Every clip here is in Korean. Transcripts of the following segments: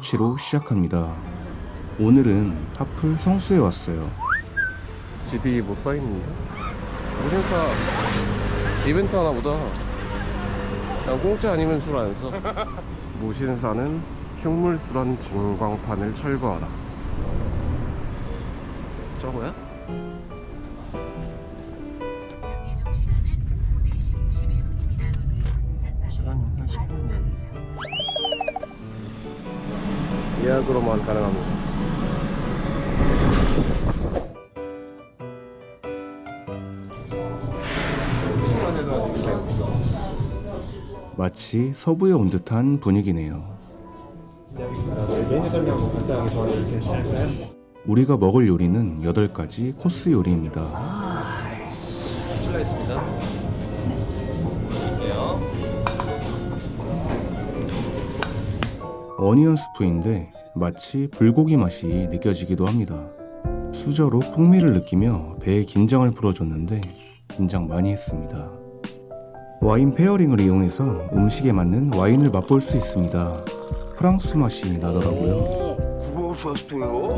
숙취로 시작합니다. 오늘은 하플 성수에 왔어요. GD 뭐 써있는데? 무신사 이벤트 하나 보다 난 공짜 아니면 술 안 써. 무신사는 흉물스런 증광판을 철거하라. 저거야? 시간은 오후 4시 51분입니다. 시간이 한 10분 예약으로만 가능합니다. 마치 서부에 온 듯한 분위기네요. 우리가 먹을 요리는 8가지 코스 요리입니다. 실 어니언 스프인데 마치 불고기 맛이 느껴지기도 합니다. 수저로 풍미를 느끼며 배의 긴장을 풀어줬는데 긴장 많이 했습니다. 와인 페어링을 이용해서 음식에 맞는 와인을 맛볼 수 있습니다. 프랑스 맛이 나더라고요.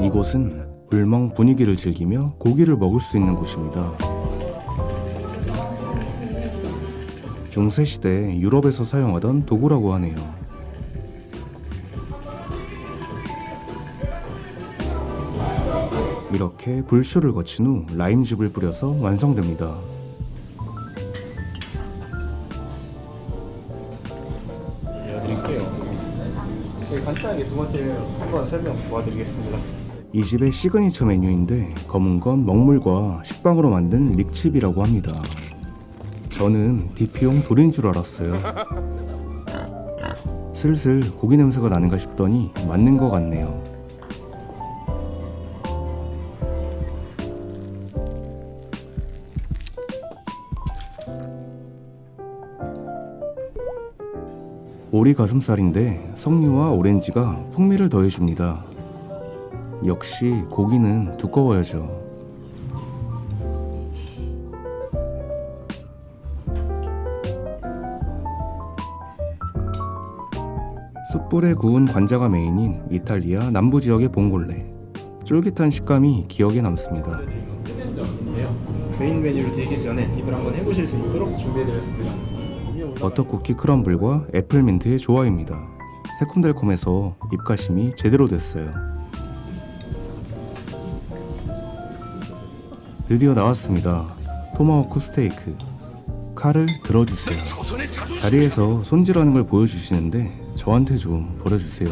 이곳은 불멍 분위기를 즐기며 고기를 먹을 수 있는 곳입니다. 중세시대 유럽에서 사용하던 도구라고 하네요. 이렇게 불쇼를 거친 후 라임즙을 뿌려서 완성됩니다. 간단하게 두 번째 한번 설명 도와드리겠습니다. 이 집의 시그니처 메뉴인데 검은 건 먹물과 식빵으로 만든 릭칩이라고 합니다. 저는 DP용 돌인 줄 알았어요. 슬슬 고기 냄새가 나는가 싶더니 맞는 것 같네요. 오리 가슴살인데 석류와 오렌지가 풍미를 더해줍니다. 역시 고기는 두꺼워야죠. 숯불에 구운 관자가 메인인 이탈리아 남부 지역의 봉골레. 쫄깃한 식감이 기억에 남습니다. 메인 메뉴를 드리기 전에 입을 한번 해보실 수 있도록 준비해드렸습니다. 버터쿠키 크럼블과 애플민트의 조화입니다. 새콤달콤해서 입가심이 제대로 됐어요. 드디어 나왔습니다. 토마호크 스테이크. 칼을 들어주세요. 자리에서 손질하는 걸 보여주시는데 저한테 좀 버려주세요.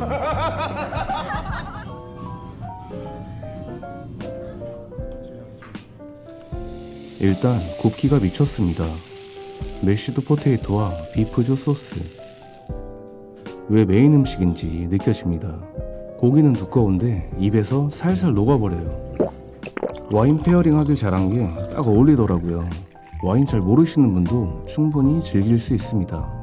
일단 굽기가 미쳤습니다. 메쉬드 포테이토와 비프조 소스. 왜 메인 음식인지 느껴집니다. 고기는 두꺼운데 입에서 살살 녹아버려요. 와인 페어링 하길 잘한 게 딱 어울리더라고요. 와인 잘 모르시는 분도 충분히 즐길 수 있습니다.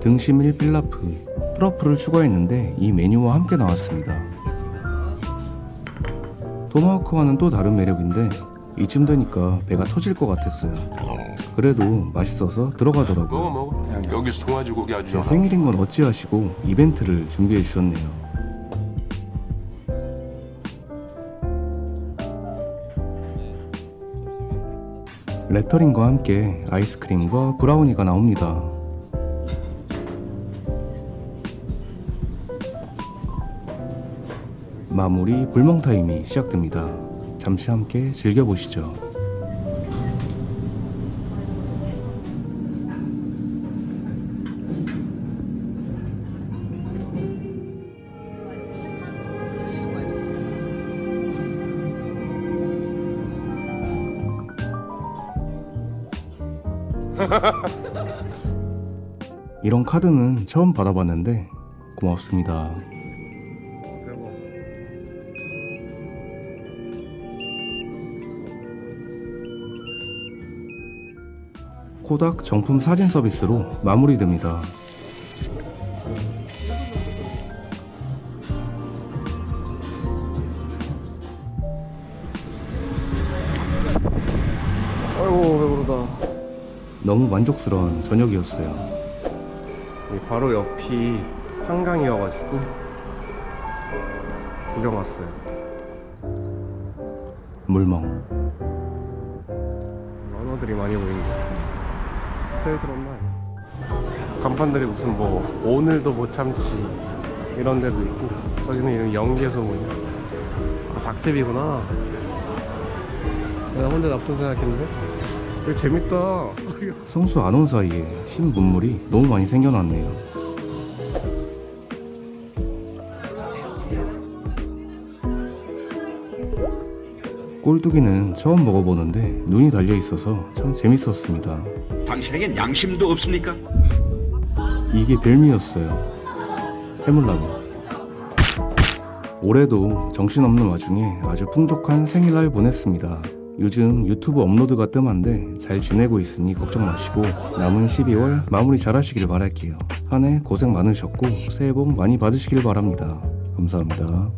등심 1필라프, 트러플을 추가했는데 이 메뉴와 함께 나왔습니다. 토마호크와는 또 다른 매력인데 이쯤 되니까 배가 터질 것 같았어요. 그래도 맛있어서 들어가더라고요. 먹어 먹어 여기 송아지 고기 아주 제 생일인 건 어찌하시고 이벤트를 준비해 주셨네요. 레터링과 함께 아이스크림과 브라우니가 나옵니다. 마무리 불멍 타임이 시작됩니다. 잠시 함께 즐겨보시죠. 이런 카드는 처음 받아봤는데 고맙습니다. 코닥 정품 사진 서비스로 마무리됩니다. 아이고 배부르다. 너무 만족스러운 저녁이었어요. 이 바로 옆이 한강이어가지고 구경 왔어요. 물멍. 러너들이 많이 보 들었나? 간판들이 무슨 뭐 오늘도 못 참지 이런 데도 있고 저기는 이름 영계소 뭐냐? 아 닭집이구나. 내가 혼자 나쁜 생각했는데? 이거 재밌다. 성수 안 온 사이에 신문물이 너무 많이 생겨났네요. 꼴뚜기는 처음 먹어보는데 눈이 달려 있어서 참 재밌었습니다. 당신에겐 양심도 없습니까? 이게 별미였어요. 해물라면. 올해도 정신없는 와중에 아주 풍족한 생일날 보냈습니다. 요즘 유튜브 업로드가 뜸한데 잘 지내고 있으니 걱정 마시고 남은 12월 마무리 잘 하시길 바랄게요. 한 해 고생 많으셨고 새해 복 많이 받으시길 바랍니다. 감사합니다.